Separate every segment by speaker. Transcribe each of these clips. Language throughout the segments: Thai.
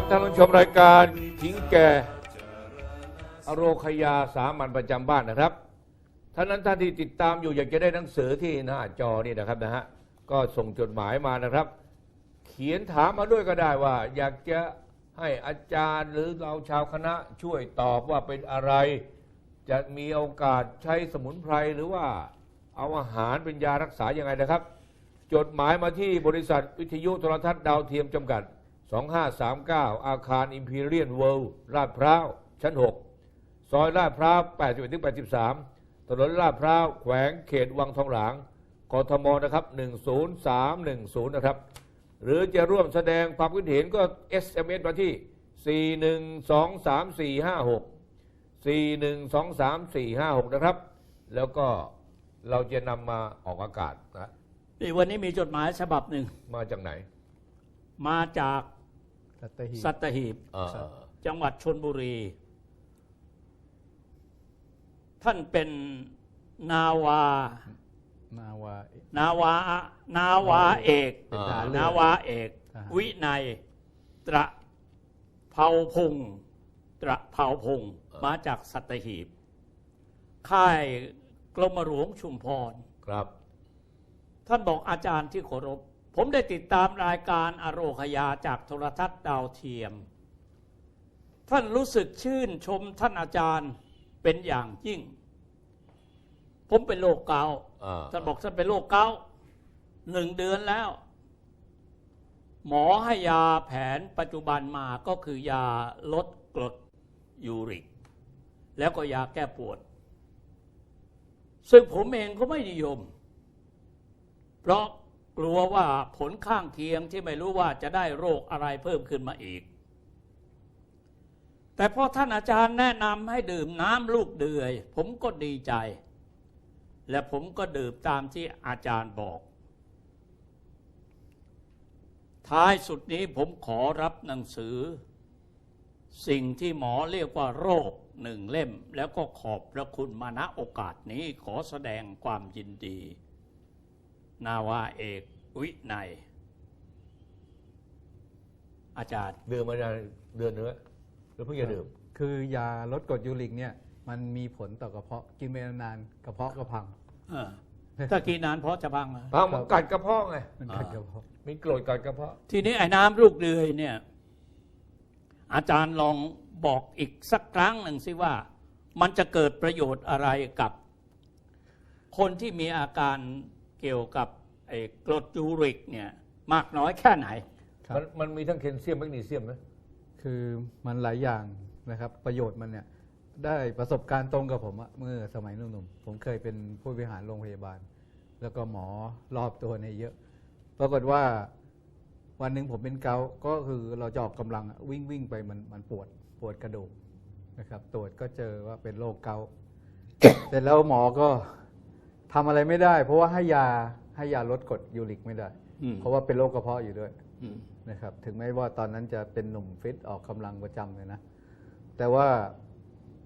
Speaker 1: ครับท่านผู้ชมรายการทิ้งแก่อโรคยาสามัญประจำบ้านนะครับท่านนั้นท่านที่ติดตามอยู่อยากจะได้หนังสือที่หน้าจอนี่นะครับนะฮะก็ส่งจดหมายมานะครับ เขียนถามมาด้วยก็ได้ว่า อยากจะให้อาจารย์หรือเราชาวคณะช่วยตอบว่าเป็นอะไร จะมีโอกาสใช้สมุนไพรหรือว่าเอาอาหารเป็นยารักษายังไงนะครับ จดหมายมาที่บริษัทวิทยุโทรทัศน์ดาวเทียมจำกัด 2539 อาคารอิมพีเรียนเวิลด์ลาดพร้าว ชั้น 6 ซอยลาดพร้าว 81-83 ถนนลาดพร้าว แขวงเขตวังทองหลางกทมนะครับ 10310 นะครับ หรือจะร่วมแสดงความคิดเห็นก็ SMS มาที่ 4123456 4123456 นะครับ แล้วก็เราจะนำมาออกอากาศนะ
Speaker 2: นี่วันนี้มีจดหมายฉบับหนึ่ง
Speaker 1: มาจากไหน
Speaker 2: มาจาก
Speaker 3: สัตหีบ
Speaker 2: สัตหีบ
Speaker 1: เอ่อ
Speaker 2: จังหวัดชนบุรี ท่านเป็นนาวา
Speaker 3: นาวา
Speaker 2: นาวา นาวาเอก
Speaker 1: อ่า
Speaker 2: นาวาเอก
Speaker 3: ทหาร
Speaker 2: วินัย ตระเผาพงศ์ตระเผาพงศ์มาจากสัตหีบ ค่ายกรมหลวงชุมพร
Speaker 1: ครับ
Speaker 2: ท่านบอกอาจารย์ที่เคารพ ผมได้ติดตามรายการอโรคยาจากโทรทัศน์ดาวเทียม ท่านรู้สึกชื่นชมท่านอาจารย์เป็นอย่างยิ่ง ผมเป็นโรคเกาต์
Speaker 1: อ่า
Speaker 2: ท่านบอกท่านเป็นโรคเกาต์หนึ่งเดือนแล้ว หมอให้ยาแผนปัจจุบันมาก็คือยาลดกรดยูริก แล้วก็ยาแก้ปวด ซึ่งผมเองก็ไม่นิยม เพราะ กลัวว่าผลข้างเคียงที่ไม่รู้ว่าจะได้โรคอะไรเพิ่มขึ้นมาอีก แต่พอท่านอาจารย์แนะนำให้ดื่มน้ำลูกเดือย ผมก็ดีใจ และผมก็ดื่มตามที่อาจารย์บอก ท้ายสุดนี้ผมขอรับหนังสือ สิ่งที่หมอเรียกว่าโรคหนึ่งเล่ม แล้วก็ขอบพระคุณมาณโอกาสนี้ขอแสดงความยินดี นาวาเอกวินัยอาจารย์
Speaker 1: ดื่มมาเดือนเนื้อหรือเพิ่งจะดื่ม
Speaker 3: คือยาลดกรดยูริกเนี่ยมันมีผลต่อกระเพาะกินไปนานๆกระเพาะก็พัง
Speaker 2: เออถ้ากินนานเพราะจะพังเหรอ
Speaker 1: พังมันกัดกระเพาะไง
Speaker 3: มันกัดกระเพาะ
Speaker 1: มีกรดกัดกระเพาะ
Speaker 2: ทีนี้ไอ้น้ำลูกเดือยเนี่ย อาจารย์ลองบอกอีกสักครั้งหนึ่งสิว่า มันจะเกิดประโยชน์อะไรกับ คนที่มีอาการ เกี่ยวกับไอ้กรดยูริกเนี่ยมากน้อยแค่ไหน
Speaker 3: ครับ
Speaker 1: มันมันมีทั้งแคลเซียมแมกนีเซียมไหม
Speaker 3: คือมันหลายอย่างนะครับ ประโยชน์มันเนี่ยได้ประสบการณ์ตรงกับผมอะเมื่อสมัยหนุ่มๆผมเคยเป็นผู้บริหารโรงพยาบาล แล้วก็หมอรอบตัวเนี่ยเยอะ ปรากฏว่าวันหนึ่งผมเป็นเกาต์ก็คือเราจะออกกำลังอะวิ่งวิ่งไปมันมันปวดปวดกระดูกนะครับ ตรวจก็เจอว่าเป็นโรคเกาต์ เสร็จแล้วหมอก็ ทำอะไรไม่ได้ เพราะว่าให้ยาให้ยาลดกรดยูริกไม่ได้
Speaker 2: อืม
Speaker 3: เพราะว่าเป็นโรคกระเพาะอยู่ด้วย
Speaker 2: อืม
Speaker 3: นะครับถึงแม้ว่าตอนนั้นจะเป็นหนุ่มฟิตออกกำลังประจำเลยนะ แต่ว่า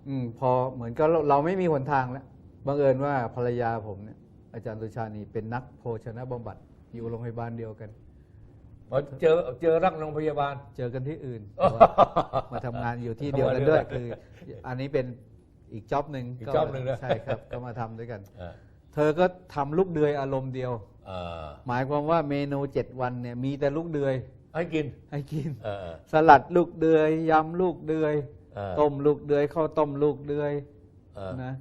Speaker 3: อืมพอเหมือนก็เราเราไม่มีหนทางแล้วบังเอิญว่าภรรยาผมเนี่ยอาจารย์ตุชานีเป็นนักโภชนะบำบัดอยู่โรงพยาบาลเดียวกัน
Speaker 1: พอเจอเจอรักโรงพยาบาล
Speaker 3: เจอกันที่อื่นแต่ว่ามาทำงานอยู่ที่เดียวกันด้วยคือ อันนี้เป็นอีกจ็อบหนึ่ง
Speaker 1: อีกจ็อบหนึ่งนะ
Speaker 3: ใช่ครับ ก็มาทำด้วยกัน
Speaker 1: เออ
Speaker 3: เธอก็ทำลูกเดือยอารมณ์เดียว
Speaker 1: เออ
Speaker 3: หมายความว่าเมนูเจ็ดวันเนี่ยมีแต่ลูกเดือย
Speaker 1: ให้กิน
Speaker 3: ให้กิน
Speaker 1: เออ
Speaker 3: สลัดลูกเดือยยำลูกเดือย
Speaker 1: เออ
Speaker 3: ต้มลูกเดือยข้าวต้มลูกเดือย
Speaker 1: เออ
Speaker 3: นะ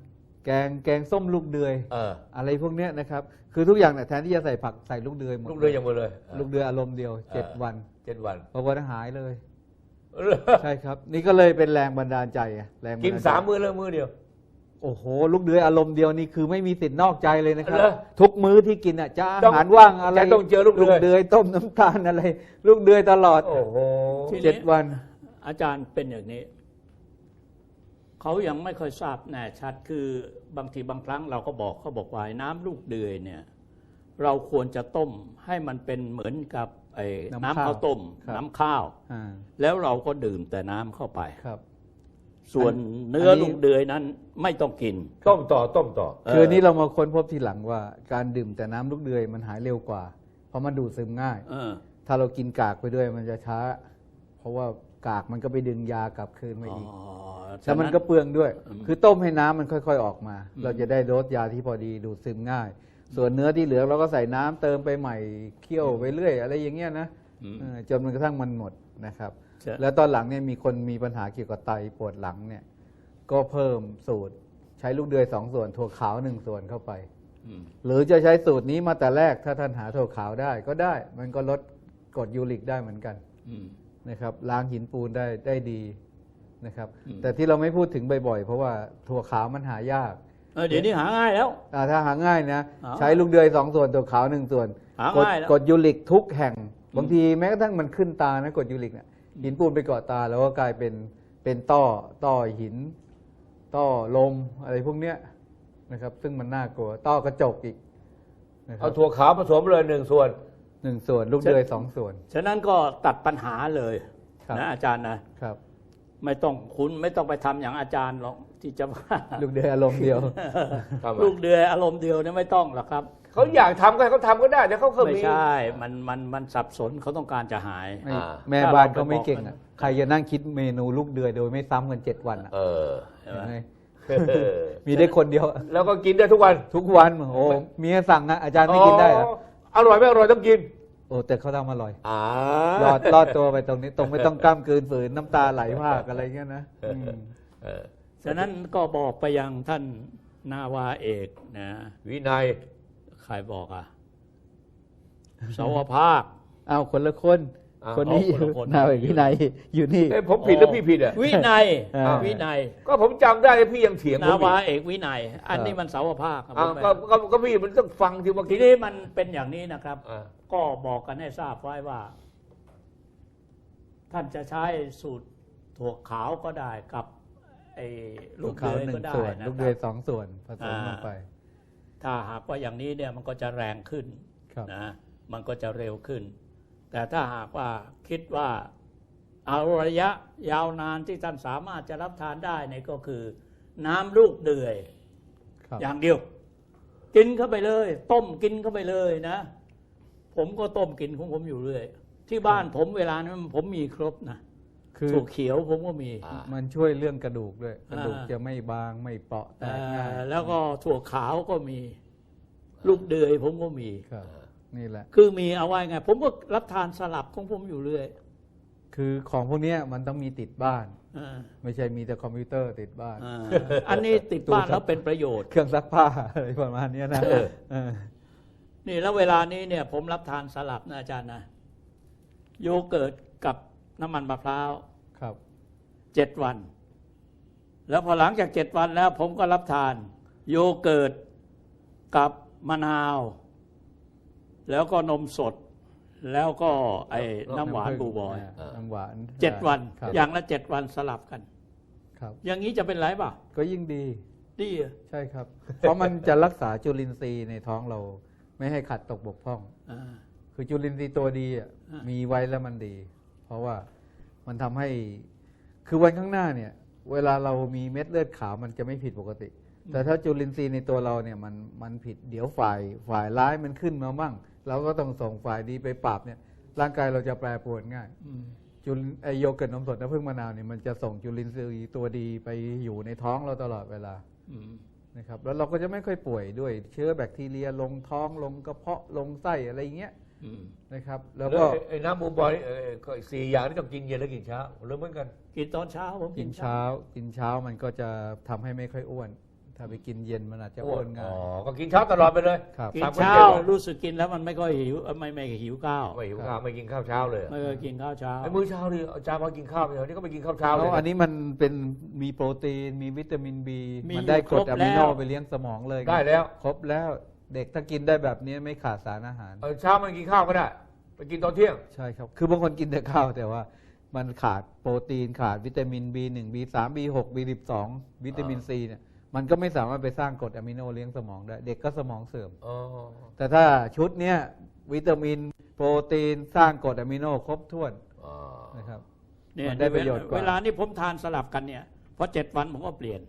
Speaker 3: แกงแกงส้มลูกเดือย
Speaker 1: เออ
Speaker 3: อะไรพวกเนี้ยนะครับ คือทุกอย่างเนี่ยแทนที่จะใส่ผักใส่ลูกเดือยหมด
Speaker 1: ลูกเรือยังหมดเลย
Speaker 3: ลูกเดือยอารมณ์เดียวเจ็ดวัน
Speaker 1: เจ็ดวัน
Speaker 3: ปรากฏว่าหายเลยใช่ครับ นี่ก็เลยเป็นแรงบันดาลใจอะแรงบัด
Speaker 1: กิน
Speaker 3: ลใจ
Speaker 1: สามมื้อแล้วมื้อเดียว
Speaker 3: โอ้โห ลูกเดือยอารมณ์เดียวนี่คือไม่มีสิทธิ์นอกใจเลยนะครับ
Speaker 1: เหรอ
Speaker 3: ทุกมื้อที่กินอะจะอา
Speaker 1: ต้อง
Speaker 3: หารว่างอะไร
Speaker 1: จะต้องเจอลูกเดือย
Speaker 3: เดือยต้มน้ำตาลอะไร ลูกเดือยตลอด
Speaker 1: โอ้โห
Speaker 2: ที่
Speaker 3: เจ็ดวัน
Speaker 2: อาจารย์เป็นอย่างนี้ เขายังไม่ค่อยทราบแน่ชัดคือบางทีบางครั้งเราก็บอกเขาบอกว่าน้ำลูกเดือยเนี่ย เราควรจะต้มให้มันเป็นเหมือนกับไอ้
Speaker 3: น้ำ
Speaker 2: น้ำ
Speaker 3: ข้าว
Speaker 2: ข้าวต้ม
Speaker 3: ครับ
Speaker 2: น้ำข้าว
Speaker 3: อ่า
Speaker 2: แล้วเราก็ดื่มแต่น้ำเข้าไป
Speaker 3: ครับ
Speaker 2: ส่วน
Speaker 3: อัน
Speaker 2: เนื้ออน
Speaker 3: นี้
Speaker 2: ลูกเดือยนั้นไม่ต้องกิน
Speaker 1: ต้มต่อต้มต่อ
Speaker 3: คืออนนี้เรามาค้นพบทีหลังว่าการดื่มแต่น้ำลูกเดือยมันหายเร็วกว่า เพราะมันดูดซึมง่าย
Speaker 2: เออ
Speaker 3: ถ้าเรากินกากไปด้วยมันจะช้า เพราะว่ากากมันก็ไปดึงยากลับคืนมาอีก
Speaker 2: อ๋อ
Speaker 3: แล้วมันก็
Speaker 2: ฉะ
Speaker 3: เปลืองด้วย
Speaker 2: อืม
Speaker 3: คือต้มให้น้ำมันค่อยๆออกมา
Speaker 2: อืม
Speaker 3: เราจะได้โดสยาที่พอดีดูดซึมง่าย ส่วนเนื้อที่เหลือเราก็ใส่น้ำเติมไปใหม่เคี่ยวไปเรื่อย อะไรอย่างเงี้ยนะ
Speaker 2: อืม
Speaker 3: เออจนมันกระทั่งมันหมดนะครับ
Speaker 2: ใช่
Speaker 3: แล้วตอนหลังเนี่ยมีคนมีปัญหาเกี่ยวกับไตปวดหลังเนี่ยก็เพิ่มสูตรใช้ลูกเดือยสองส่วนถั่วขาวหนึ่งส่วนเข้าไป
Speaker 2: อืม
Speaker 3: หรือจะใช้สูตรนี้มาแต่แรกถ้าท่านหาถั่วขาวได้ก็ได้ มันก็ลดกรดยูริกได้เหมือนกัน
Speaker 2: อืม
Speaker 3: นะครับล้างหินปูนได้ได้ดีนะครับ
Speaker 2: อืม
Speaker 3: แต่ที่เราไม่พูดถึงบ่อยๆ เพราะว่าถั่วขาวมันหายาก
Speaker 2: เออเดี๋ยวนี้หาง่ายแล้ว
Speaker 3: อ่าถ้าหาง่ายนะ
Speaker 2: อ๋อ
Speaker 3: ใช้ลูกเดือยสองส่วนถั่วขาวหนึ่งส่วน
Speaker 2: หาก
Speaker 3: ด
Speaker 2: ง่ายแล้ว
Speaker 3: กดยูริกทุกแห่งบางทีแม้กระทั่งมันขึ้นตานะกดยูริกเนี่ย หินปูนไปเกาะตา แล้วก็กลายเป็นเป็นต้อต้อหิน ต้อลมอะไรพวกเนี้ยนะครับ ซึ่งมันน่ากลัวต้อกระจกอีกนะครั
Speaker 1: เอา
Speaker 3: บ
Speaker 1: ถั่วขาวผสมเลยหนึ่งส่วน
Speaker 3: หนึ่งส่วนลูกเดือยสองส่วน
Speaker 2: ฉะนั้นก็ตัดปัญหาเลย
Speaker 3: ครับ
Speaker 2: นะอาจารย์นะครับ ไม่ต้องคุณไม่ต้องไปทำอย่างอาจารย์หรอกที่จะว่า
Speaker 3: ลูกเดือยอารมณ์เดียว
Speaker 1: ทำไม
Speaker 2: ลูกเดือยอารมณ์เดียวเนี่ยไม่ต้องหรอกครับ
Speaker 1: เขาอยากทำก็ให้เขาทำก็ได้แต่เขาเคย
Speaker 2: ไม่
Speaker 1: มี
Speaker 2: ใช่ มันมันมันสับสนเขาต้องการจะหาย
Speaker 3: ไม่
Speaker 1: อ่า
Speaker 3: แม่บ้านเขาไม่เก่งอะใครจะนั่งคิดเมนูลูกเดือยโดยไม่ซ้ำกันเจ็ดวันอะ
Speaker 1: เออ
Speaker 2: ใช่ไหม
Speaker 3: เห็นไหม
Speaker 1: เออ
Speaker 3: มีได้คนเดียวอะ
Speaker 1: แล้วก็กินได้ทุกวัน
Speaker 3: ทุกวันโอ้โหเมียสั่งอะอาจารย์ไม่กินได้เหรอ
Speaker 1: อร่อยไม่อร่อยต้องกิน
Speaker 3: โอ้แต่เขาทำอร่อย
Speaker 1: อ่าร
Speaker 3: อดรอดตัวไปตรงนี้ตรงไม่ต้องกล้ามกลืนฝืนน้ำตาไหลภาคอะไรเงี้ยนะอืม
Speaker 1: เออ
Speaker 2: ฉะนั้นก็บอกไปยังท่านนาวาเอกนะ
Speaker 1: วินัย
Speaker 2: ใครบอกอะสาวภาค
Speaker 3: เอาคนละคน
Speaker 1: อ้าว
Speaker 3: คนนี้
Speaker 2: อ๋อคนละคน
Speaker 3: นาเอกวินัยอยู่นี่
Speaker 1: เอ้ยผมผิดหรือพี่ผิดอะ
Speaker 2: วินัย
Speaker 3: อ่า
Speaker 2: วินัย
Speaker 1: ก็ผมจำได้พี่ยังเถียงผ
Speaker 2: นาม
Speaker 1: อี
Speaker 2: วากเอกวินัย อันนี้มันสาวภาคครับ
Speaker 1: อ้าว
Speaker 2: ผม
Speaker 1: ก็ก็ก็พี่มันต้องฟังที่ว่า
Speaker 2: ทีนี้มันเป็นอย่างนี้นะครับ
Speaker 1: อ่า
Speaker 2: ก็บอกกันให้ทราบไว้ว่า ท่านจะใช้สูตรถั่วขาวก็ได้กับไอ้ลู
Speaker 3: ลู
Speaker 2: ก
Speaker 3: ก
Speaker 2: เดื
Speaker 3: ขาว
Speaker 2: อย
Speaker 3: หนึ่
Speaker 2: ก็
Speaker 3: ง
Speaker 2: ได้
Speaker 3: ส่วน
Speaker 2: นะ
Speaker 3: ลูก
Speaker 2: ค
Speaker 3: เดื
Speaker 2: รั
Speaker 3: อย
Speaker 2: บ
Speaker 3: สองส่วนผสมลงไป
Speaker 2: ถ้าหากว่าอย่างนี้เนี่ยมันก็จะแรงขึ้น
Speaker 3: ครับ
Speaker 2: นะมันก็จะเร็วขึ้น แต่ถ้าหากว่าคิดว่าเอาระยะยาวนานที่ท่านสามารถจะรับทานได้เนี่ยก็คือ น้ำลูกเดือย
Speaker 3: ครับ
Speaker 2: อย่างเดียว กินเข้าไปเลย ต้มกินเข้าไปเลยนะ ผมก็ต้มกินของผมอยู่เรื่อย ที่บ้านผมเวลานั้นผมมีครบนะ
Speaker 3: คือ
Speaker 2: ถั่วเขียวผมก็มี
Speaker 1: อ่า
Speaker 3: มันช่วยเรื่องกระดูกด้วย กระดูก
Speaker 2: อ่า
Speaker 3: จะไม่บางไม่เปราะแต
Speaker 2: เอ่
Speaker 3: กง่าย
Speaker 2: อแล้วก็ถั่วขาวก็มี ลูกเดือยผมก็มี
Speaker 3: ครับนี่แหละ
Speaker 2: คือมีเอาไว้ไง ผมก็รับทานสลับของผมอยู่เรื่อย
Speaker 3: คือของพวกเนี้ยมันต้องมีติดบ้าน
Speaker 2: อ่า
Speaker 3: ไม่ใช่มีแต่คอมพิวเตอร์ติดบ้าน
Speaker 2: อ่าอันนี้ติดบ้านแล้วเป็นประโยชน์
Speaker 3: เครื่องซักผ้าอะไรประมาณเนี้ยนะ
Speaker 1: เออ
Speaker 3: เออ
Speaker 2: นี่แล้วเวลานี้เนี่ย ผมรับทานสลับนะอาจารย์นะโยเกิร์ตกับน้ำมันมะพร้าว
Speaker 3: ครับ
Speaker 2: เจ็ดวัน แล้วพอหลังจากเจ็ดวันแล้ว ผมก็รับทาน โยเกิร์ตกับมะนาว แล้วก็นมสด แล้วก็ไอ้น้ำหวานบูบอยา
Speaker 3: น้ำหวาน
Speaker 2: เจ็ดวัน
Speaker 3: ครับ
Speaker 2: อย่างละเจ็ดวันสลับกัน
Speaker 3: ครับ
Speaker 2: อย่างนี้จะเป็นไรเปล่า
Speaker 3: ก็ยิ่งดี
Speaker 2: ดีอะ
Speaker 3: ใช่ครับ เพราะมันจะรักษาจุลินทรีย์ในท้องเรา ไม่ให้ขัดตกบกพร่อง
Speaker 2: อ่า
Speaker 3: คือจุลินทรีย์ตัวดีอะ
Speaker 2: อ่ามี
Speaker 3: มีไว้แล้วมันดี เพราะว่ามันทำให้ คือวันข้างหน้าเนี่ย เวลาเรามีเม็ดเลือดขาวมันจะไม่ผิดปกติ แต่ถ้าจุลินทรีย์ในตัวเราเนี่ยมันมันผิดเดี๋ยวฝ่ายฝ่ายร้ายมันขึ้นมามั่งเราก็ต้องส่งฝ่ายดีไปปราบเนี่ย ร่างกายเราจะแปรปรวนง่าย
Speaker 2: อืม
Speaker 3: จุลไอโยเกิร์ตนมสดน้ำผึ้งมะนาวเนี่ยมันจะส่งจุลินทรีย์ตัวดีไปอยู่ในท้องเราตลอดเวลา
Speaker 2: อืม
Speaker 3: นะครับแล้วเราก็จะไม่ค่อยป่วยด้วยเชื้อแบคทีเรียลงท้องลงกระเพาะลงไส้อะไรอย่างเงี้ย
Speaker 2: อืม
Speaker 3: นะครับ
Speaker 1: แล้
Speaker 3: แล้ววก็
Speaker 1: ไอ้ไอ้น้ำบูบอยเออก็สี่อย่างที่ต้องกินเย็นแล้วกินเช้าหรือเหมือนกัน
Speaker 2: กินตอนเช้าผม
Speaker 3: กินเช้า กินเช้ามันก็จะทำให้ไม่ค่อยอ้วน ถ้าไปกินเย็นมันอาจจะอ้วนง่า
Speaker 1: อ๋
Speaker 3: ย
Speaker 1: อก็กินเช้าตลอดไปเลย
Speaker 3: ครับ
Speaker 2: กิน
Speaker 1: สามคน
Speaker 2: เช้า
Speaker 1: เจ็ดวัน
Speaker 2: รู้สึกกินแล้วมันไม่ค่อยหิวเอ่อไม่ไม่หิวข้าว
Speaker 1: ไม่หิวข้าวไม่กินข้าวเช้าเลย
Speaker 2: ไม่ค่อยกินข้าวเช้า
Speaker 1: ไอ้มื้อเช้าดิอาจารย์มากินข้าวเนี่ยวันนี้ก็ไปกินข้าวเช้าเล
Speaker 3: แล้
Speaker 1: ยว
Speaker 3: อันนี้มันเป็นมีโปรตีนมีวิตามินบี
Speaker 2: มี
Speaker 3: มันได้กรด
Speaker 2: ครบ
Speaker 3: อะมิโน
Speaker 2: แล้ว
Speaker 3: ไปเลี้ยงสมองเลย
Speaker 1: ได้แล้ว
Speaker 3: ครบแล้ว เด็กถ้ากินได้แบบนี้ไม่ขาดสารอาหาร
Speaker 1: เออเช้ามันกินข้าวก็ได้ไปกินตอนเที่ยง
Speaker 3: ใช่ครับ คือบางคนกินแต่ข้าวแต่ว่ามันขาดโปรตีนขาดวิตามิน B1 B3 B6 B12 วิตามิน
Speaker 1: อ่า
Speaker 3: ซีเนี่ยมันก็ไม่สามารถไปสร้างกรดอะมิโนเลี้ยงสมองได้ เด็กก็สมองเสื่อม
Speaker 1: อ๋อ
Speaker 3: แต่ถ้าชุดเนี้ยวิตามินโปรตีนสร้างกรดอะมิโนครบถ้วน
Speaker 1: อ๋อ
Speaker 3: นะครับ
Speaker 2: เนี่ย
Speaker 3: มันได้ประโยชน์กว่า
Speaker 2: เวลานี้ผมทานสลับกันเนี่ยพอเจ็ดวันผมก็เปลี่ยน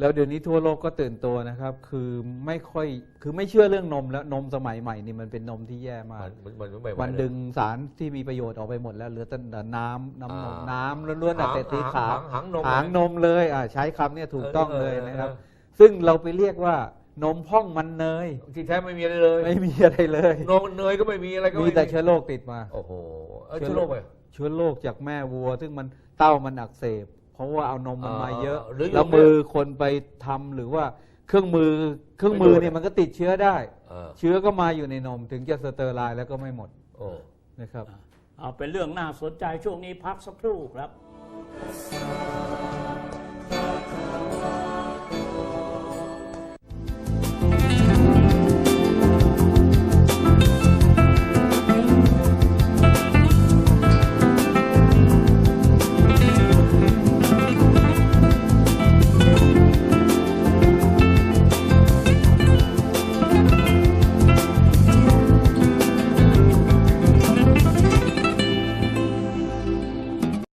Speaker 3: แล้วเดี๋ยวนี้ทั่วโลกก็ตื่นตัวนะครับ คือไม่ค่อยคือไม่เชื่อเรื่องนมแล้วนมสมัยใหม่นี่มันเป็นนมที่แย่มาก
Speaker 1: มันมันมันไม่ไหว
Speaker 3: มัน
Speaker 1: เลย
Speaker 3: ดึงสารที่มีประโยชน์ออกไปหมดแล้วเหลือแต่น้ำน้ำนม
Speaker 1: อ่า
Speaker 3: น้ำล้วนๆแต่
Speaker 1: หาง
Speaker 3: แต่สีขาว
Speaker 1: หางหางนม
Speaker 3: หางนมเลยอ่าใช้คำเนี่ยถูกต้องเลยนะครับ
Speaker 1: เออ
Speaker 3: ซึ่งเราไปเรียกว่านมพ่องมันเนย
Speaker 1: ที่แท้ไม่มีอะไรเลย
Speaker 3: ไม่มีอะไรเลย
Speaker 1: นมเนยก็ไม่มีอะไรก็
Speaker 3: มีแต่เชื้อโรคติดมา
Speaker 1: โอ้โหเอ้ยเชื้อโรคไป
Speaker 3: เชื้อโรคจากแม่วัว ซึ่งมันเต้ามันอักเสบ เพราะว่าเอานมมันมาเยอะ
Speaker 1: หรือ
Speaker 3: แล้วมือคนไปทำหรือว่าเครื่องมือเครื่องมือเนี่ยมันก็ติดเชื้อได้
Speaker 1: เออ
Speaker 3: เชื้อก็มาอยู่ในนมถึงจะสเตอร์ไลน์แล้วก็ไม่หมด
Speaker 1: โอ้
Speaker 3: นะครับ
Speaker 2: เอาเป็นเรื่องน่าสนใจช่วงนี้พักสักครู่ครับ